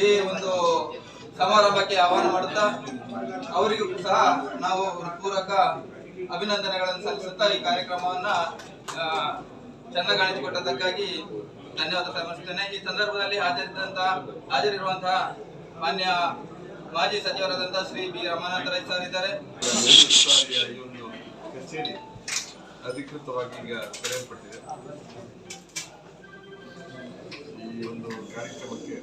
ಈ ಒಂದು ಸಮಾರಂಭಕ್ಕೆ ಆಹ್ವಾನ ಮಾಡುತ್ತಾ ಅವರಿಗೂ ಸಹ ನಾವು ಪೂರಕ ಅಭಿನಂದನೆಗಳನ್ನು ಸಲ್ಲಿಸುತ್ತಾ ಈ ಕಾರ್ಯಕ್ರಮವನ್ನ ಚೆನ್ನಾಗಿ ಕಾಣಿಸಿಕೊಟ್ಟದಕ್ಕಾಗಿ ಧನ್ಯವಾದ ಸಲ್ಲಿಸುತ್ತೇನೆ. ಈ ಸಂದರ್ಭದಲ್ಲಿ ಹಾಜರಿದ್ದಂತಹ, ಹಾಜರಿರುವಂತಹ ಮಾನ್ಯ ಮಾಜಿ ಸಚಿವರಾದಂತಹ ಶ್ರೀ ಬಿ ರಮಾನಾಥ ರೈ ಸರ್ ಇದ್ದಾರೆ ಸಾರಿಯ ಈ ಒಂದು ಕಚೇರಿ ಅಧಿಕೃತವಾಗಿ ಈಗ ತೆರೆಯಲ್ಪಟ್ಟಿದೆ. ಈ ಒಂದು ಕಾರ್ಯಕ್ರಮಕ್ಕೆ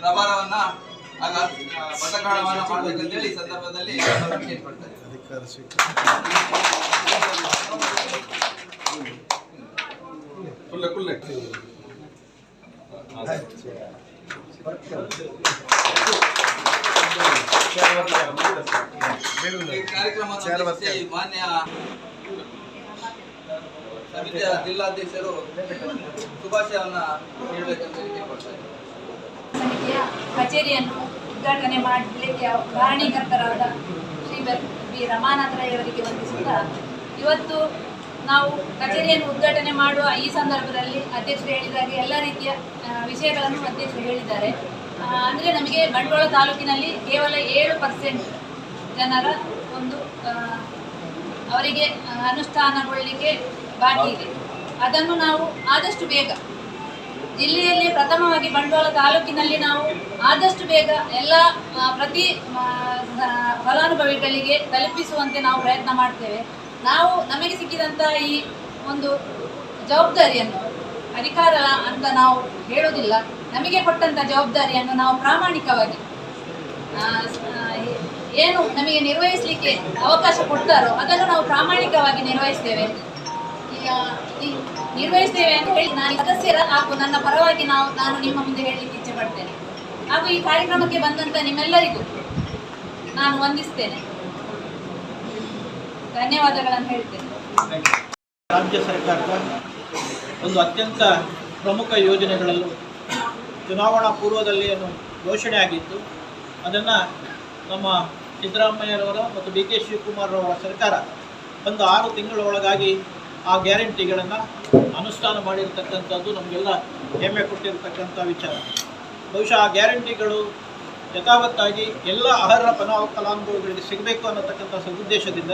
ಪ್ರಭಾರವನ್ನ ಆಗ ಪದಗ್ರಹಣವನ್ನ ಮಾಡ್ಬೇಕಂತೇಳಿ ಈ ಸಂದರ್ಭದಲ್ಲಿ ಕೇಳ್ಕೊಳ್ತೇನೆ ಕುಲ್ಲ ಕುಲ್ಲ ಮಾನ್ಯ ಸಮಿತಿಯ ಜಿಲ್ಲಾಧ್ಯಕ್ಷರು ಶುಭಾಶಯವನ್ನ ನೀಡಬೇಕಂತ ಸಮಿತಿಯ ಕಚೇರಿಯನ್ನು ಉದ್ಘಾಟನೆ ಮಾಡಲಿಕ್ಕೆ ಕಾರಣೀಕರ್ತರಾದ ಶ್ರೀ ಬಿ ರಮಾನಾಥ ರೈ ಅವರಿಗೆ ವಂದಿಸುತ್ತಾ ಇವತ್ತು ನಾವು ಕಚೇರಿಯನ್ನು ಉದ್ಘಾಟನೆ ಮಾಡುವ ಈ ಸಂದರ್ಭದಲ್ಲಿ ಅಧ್ಯಕ್ಷರು ಹೇಳಿದಾಗೆ ಎಲ್ಲ ರೀತಿಯ ವಿಷಯಗಳನ್ನು ಅಧ್ಯಕ್ಷರು ಹೇಳಿದ್ದಾರೆ. ಅಂದರೆ ನಮಗೆ ಬಂಡವಾಳ ತಾಲೂಕಿನಲ್ಲಿ ಕೇವಲ ಏಳು ಪರ್ಸೆಂಟ್ ಜನರ ಒಂದು ಅವರಿಗೆ ಅನುಷ್ಠಾನಗೊಳ್ಳಲಿಕ್ಕೆ ಬಾಕಿ ಇದೆ. ಅದನ್ನು ನಾವು ಆದಷ್ಟು ಬೇಗ, ಜಿಲ್ಲೆಯಲ್ಲಿ ಪ್ರಥಮವಾಗಿ ಬಂಡವಾಳ ತಾಲೂಕಿನಲ್ಲಿ ನಾವು ಆದಷ್ಟು ಬೇಗ ಎಲ್ಲ ಪ್ರತಿ ಫಲಾನುಭವಿಗಳಿಗೆ ತಲುಪಿಸುವಂತೆ ನಾವು ಪ್ರಯತ್ನ ಮಾಡ್ತೇವೆ. ನಾವು ನಮಗೆ ಸಿಕ್ಕಿದಂಥ ಈ ಒಂದು ಜವಾಬ್ದಾರಿಯನ್ನು ಅಧಿಕಾರ ಅಂತ ನಾವು ಹೇಳೋದಿಲ್ಲ ನಮಗೆ ಕೊಟ್ಟಂಥ ಜವಾಬ್ದಾರಿಯನ್ನು ನಾವು ಪ್ರಾಮಾಣಿಕವಾಗಿ ಏನು ನಮಗೆ ನಿರ್ವಹಿಸಲಿಕ್ಕೆ ಅವಕಾಶ ಕೊಡ್ತಾರೋ ಅದನ್ನು ನಾವು ಪ್ರಾಮಾಣಿಕವಾಗಿ ನಿರ್ವಹಿಸ್ತೇವೆ. ನಿರ್ವಹಿಸ್ತೇವೆ ಅಂತ ಹೇಳಿ ನಾನು ಸದಸ್ಯರ ಹಾಗೂ ನನ್ನ ಪರವಾಗಿ ನಾವು, ನಾನು ನಿಮ್ಮ ಮುಂದೆ ಹೇಳಲಿಕ್ಕೆ ಇಚ್ಛೆ ಪಡ್ತೇನೆ. ಹಾಗೂ ಈ ಕಾರ್ಯಕ್ರಮಕ್ಕೆ ಬಂದಂತ ನಿಮ್ಮೆಲ್ಲರಿಗೂ ನಾನು ವಂದಿಸ್ತೇನೆ. ಧನ್ಯವಾದಗಳನ್ನು ಹೇಳ್ತೇನೆ. ರಾಜ್ಯ ಸರ್ಕಾರದ ಒಂದು ಅತ್ಯಂತ ಪ್ರಮುಖ ಯೋಜನೆಗಳಲ್ಲೂ ಚುನಾವಣಾ ಪೂರ್ವದಲ್ಲಿ ಏನು ಘೋಷಣೆ ಆಗಿತ್ತು. ಅದನ್ನು ನಮ್ಮ ಸಿದ್ದರಾಮಯ್ಯರವರ ಮತ್ತು ಡಿ ಕೆ ಶಿವಕುಮಾರ್ರವರ ಸರ್ಕಾರ ಒಂದು ಆರು ತಿಂಗಳ ಒಳಗಾಗಿ ಆ ಗ್ಯಾರಂಟಿಗಳನ್ನು ಅನುಷ್ಠಾನ ಮಾಡಿರ್ತಕ್ಕಂಥದ್ದು ನಮಗೆಲ್ಲ ಹೆಮ್ಮೆ ಕೊಟ್ಟಿರ್ತಕ್ಕಂಥ ವಿಚಾರ. ಬಹುಶಃ ಆ ಗ್ಯಾರಂಟಿಗಳು ಯಥಾವತ್ತಾಗಿ ಎಲ್ಲ ಅರ್ಹ ಫಲ ಫಲಾನುಭವಿಗಳಿಗೆ ಸಿಗಬೇಕು ಅನ್ನತಕ್ಕಂಥ ಸದುದ್ದೇಶದಿಂದ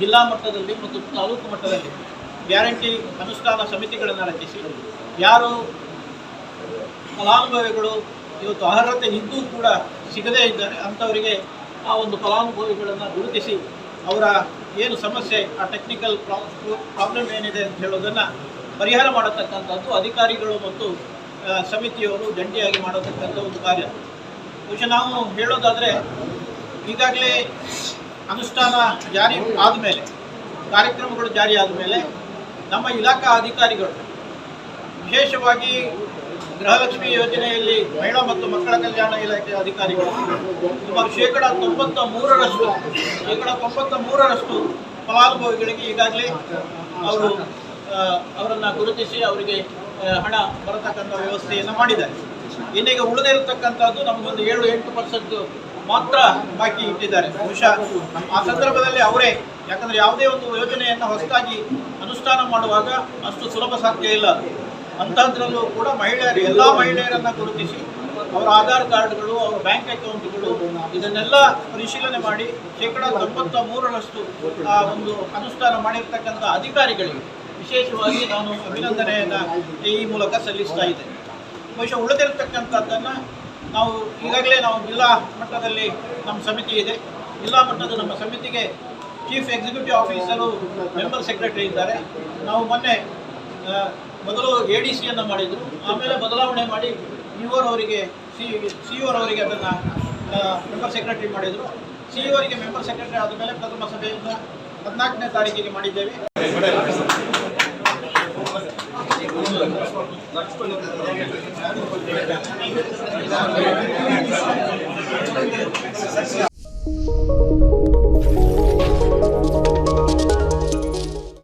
ಜಿಲ್ಲಾ ಮಟ್ಟದಲ್ಲಿ ಮತ್ತು ತಾಲೂಕು ಮಟ್ಟದಲ್ಲಿ ಗ್ಯಾರಂಟಿ ಅನುಷ್ಠಾನ ಸಮಿತಿಗಳನ್ನು ರಚಿಸಿ, ಯಾರು ಫಲಾನುಭವಿಗಳು ಇವತ್ತು ಅರ್ಹತೆ ಇದ್ದೂ ಕೂಡ ಸಿಗದೇ ಇದ್ದಾರೆ, ಅಂಥವರಿಗೆ ಆ ಒಂದು ಫಲಾನುಭವಿಗಳನ್ನು ಗುರುತಿಸಿ ಅವರ ಏನು ಸಮಸ್ಯೆ, ಆ ಟೆಕ್ನಿಕಲ್ ಪ್ರಾಬ್ಲಮ್ ಏನಿದೆ ಅಂತ ಹೇಳೋದನ್ನು ಪರಿಹಾರ ಮಾಡತಕ್ಕಂಥದ್ದು ಅಧಿಕಾರಿಗಳು ಮತ್ತು ಸಮಿತಿಯವರು ಜಂಟಿಯಾಗಿ ಮಾಡತಕ್ಕಂಥ ಒಂದು ಕಾರ್ಯ. ಬಹುಶಃ ನಾವು ಹೇಳೋದಾದರೆ ಈಗಾಗಲೇ ಅನುಷ್ಠಾನ ಜಾರಿ ಆದಮೇಲೆ, ಕಾರ್ಯಕ್ರಮಗಳು ಜಾರಿ ಆದಮೇಲೆ ನಮ್ಮ ಇಲಾಖಾ ಅಧಿಕಾರಿಗಳು ವಿಶೇಷವಾಗಿ ಗೃಹಲಕ್ಷ್ಮಿ ಯೋಜನೆಯಲ್ಲಿ ಮಹಿಳಾ ಮತ್ತು ಮಕ್ಕಳ ಕಲ್ಯಾಣ ಇಲಾಖೆ ಅಧಿಕಾರಿಗಳು ಸುಮಾರು ಶೇಕಡ ತೊಂಬತ್ತ ಮೂರರಷ್ಟು ಶೇಕಡ ತೊಂಬತ್ತ ಮೂರರಷ್ಟು ಫಲಾನುಭವಿಗಳಿಗೆ ಈಗಾಗಲೇ ಅವರು ಅವರನ್ನು ಗುರುತಿಸಿ ಅವರಿಗೆ ಹಣ ಬರತಕ್ಕಂಥ ವ್ಯವಸ್ಥೆಯನ್ನು ಮಾಡಿದ್ದಾರೆ. ಇನ್ನೀಗ ಉಳಿದಿರತಕ್ಕಂಥದ್ದು ನಮಗೊಂದು ಏಳು ಎಂಟು ಪರ್ಸೆಂಟ್ ಮಾತ್ರ ಬಾಕಿ ಇಟ್ಟಿದ್ದಾರೆ. ಬಹುಶಃ ಆ ಸಂದರ್ಭದಲ್ಲಿ ಅವರೇ, ಯಾಕಂದ್ರೆ ಯಾವುದೇ ಒಂದು ಯೋಜನೆಯನ್ನು ಹೊಸದಾಗಿ ಅನುಷ್ಠಾನ ಮಾಡುವಾಗ ಅಷ್ಟು ಸುಲಭ ಸಾಧ್ಯ ಇಲ್ಲ. ಅಂಥದ್ರಲ್ಲೂ ಕೂಡ ಮಹಿಳೆಯರು, ಎಲ್ಲ ಮಹಿಳೆಯರನ್ನ ಗುರುತಿಸಿ ಅವರ ಆಧಾರ್ ಕಾರ್ಡ್ಗಳು, ಅವರ ಬ್ಯಾಂಕ್ ಅಕೌಂಟ್ಗಳು, ಇದನ್ನೆಲ್ಲ ಪರಿಶೀಲನೆ ಮಾಡಿ ಶೇಕಡ ತೊಂಬತ್ತ ಮೂರರಷ್ಟು ಆ ಒಂದು ಅನುಷ್ಠಾನ ಮಾಡಿರ್ತಕ್ಕಂಥ ಅಧಿಕಾರಿಗಳಿಗೆ ವಿಶೇಷವಾಗಿ ನಾನು ಅಭಿನಂದನೆಯನ್ನು ಈ ಮೂಲಕ ಸಲ್ಲಿಸ್ತಾ ಇದ್ದೇನೆ. ಬಹುಶಃ ಉಳಿದಿರತಕ್ಕಂಥದ್ದನ್ನು ನಾವು ಈಗಾಗಲೇ ನಾವು ಜಿಲ್ಲಾ ಮಟ್ಟದಲ್ಲಿ ನಮ್ಮ ಸಮಿತಿ ಇದೆ. ಜಿಲ್ಲಾ ಮಟ್ಟದ ನಮ್ಮ ಸಮಿತಿಗೆ chief executive officer member secretary ಇದ್ದಾರೆ. ನಾವು ಮೊನ್ನೆ ಮೊದಲು ಎ ಡಿ ಸಿಯನ್ನು ಮಾಡಿದರು. ಆಮೇಲೆ ಬದಲಾವಣೆ ಮಾಡಿ ಅವರಿಗೆ ಸಿ ಸಿ ಅವರಿಗೆ ಅದನ್ನು ಮೆಂಬರ್ ಸೆಕ್ರೆಟರಿ ಮಾಡಿದರು. ಸಿ ಅವರಿಗೆ ಮೆಂಬರ್ ಸೆಕ್ರೆಟರಿ ಆದ ಮೇಲೆ ಪ್ರಥಮ ಸಭೆಯನ್ನು ಹದಿನಾಲ್ಕನೇ ತಾರೀಕಿಗೆ ಮಾಡಿದ್ದೇವೆ. నడుచుకుని